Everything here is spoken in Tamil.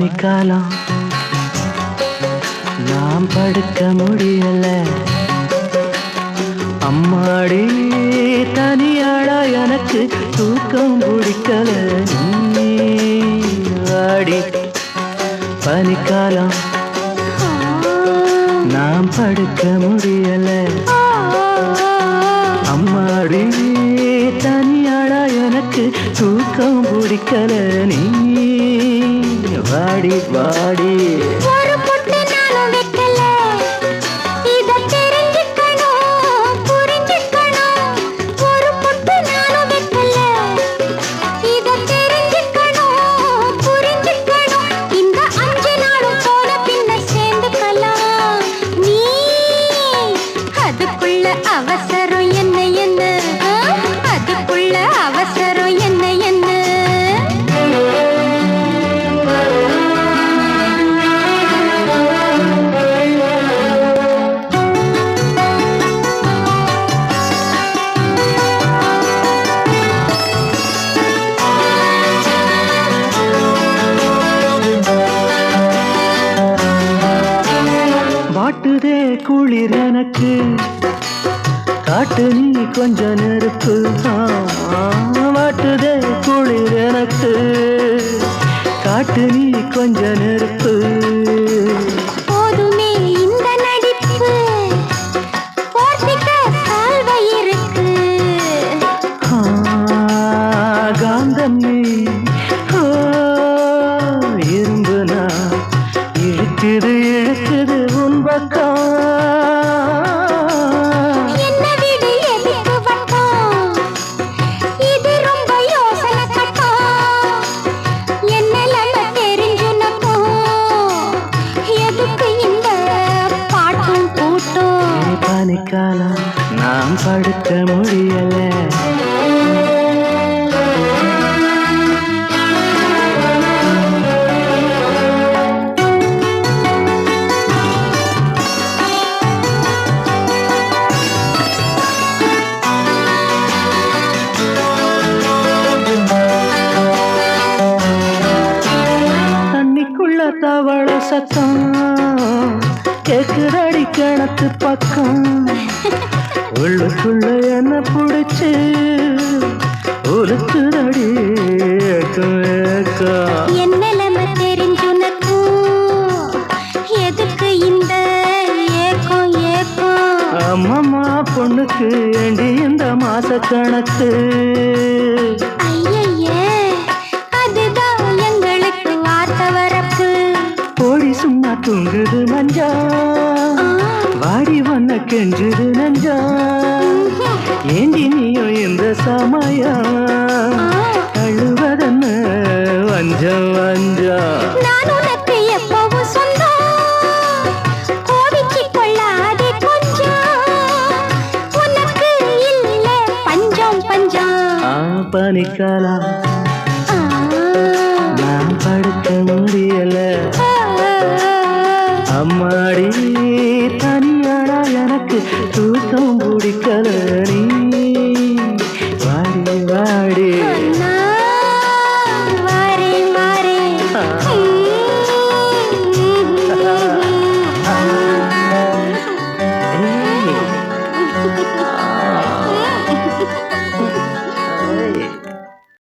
பனிக்காலம் நாம் படுக்க முடியல. அம்மாடி தனியாடா எனக்கு தூக்கம் பிடிக்கல ஆடி பனிக்காலம். நாம் படுக்க முடியல. அம்மாடி தனியாடா எனக்கு தூக்கம் பிடிக்கல நீ வாடி வாடி. வாட்டுதே குளிர் எனக்கு. காட்டு நீ கொஞ்ச நெருப்பு. வாட்டுதே குளிர் எனக்கு. காட்டு நீ கொஞ்ச நெருப்பு. காந்தம் பனிக்காலம் நாம் படுக்க முடியல. தண்ணிக்குள்ள தவள சத்தம். கேக்குதடி கிணத்து பக்கம். உள்ளுக்குள்ள என்ன புடிச்சு? ஏக்கம் என் நிலைமை தெரிஞ்சுனக்கும் எதுக்கு இந்த ஏக்கம் ஏக்கம்? அம்மம்மா பொண்ணுக்கு ஏண்டி இந்த மாச கணக்கு? தூங்குது மஞ்சா வாடி வந்த கெஞ்சுது நஞ்சா. ஏண்டி நீயும் இந்த சமயம் ஆ, அழுவதன்னு வஞ்சம் வஞ்சா. நான் உனக்கு எப்பவும் சொந்தம். அம்மாடி தனியாடா எனக்கு தூக்கம் பிடிக்கல நீ.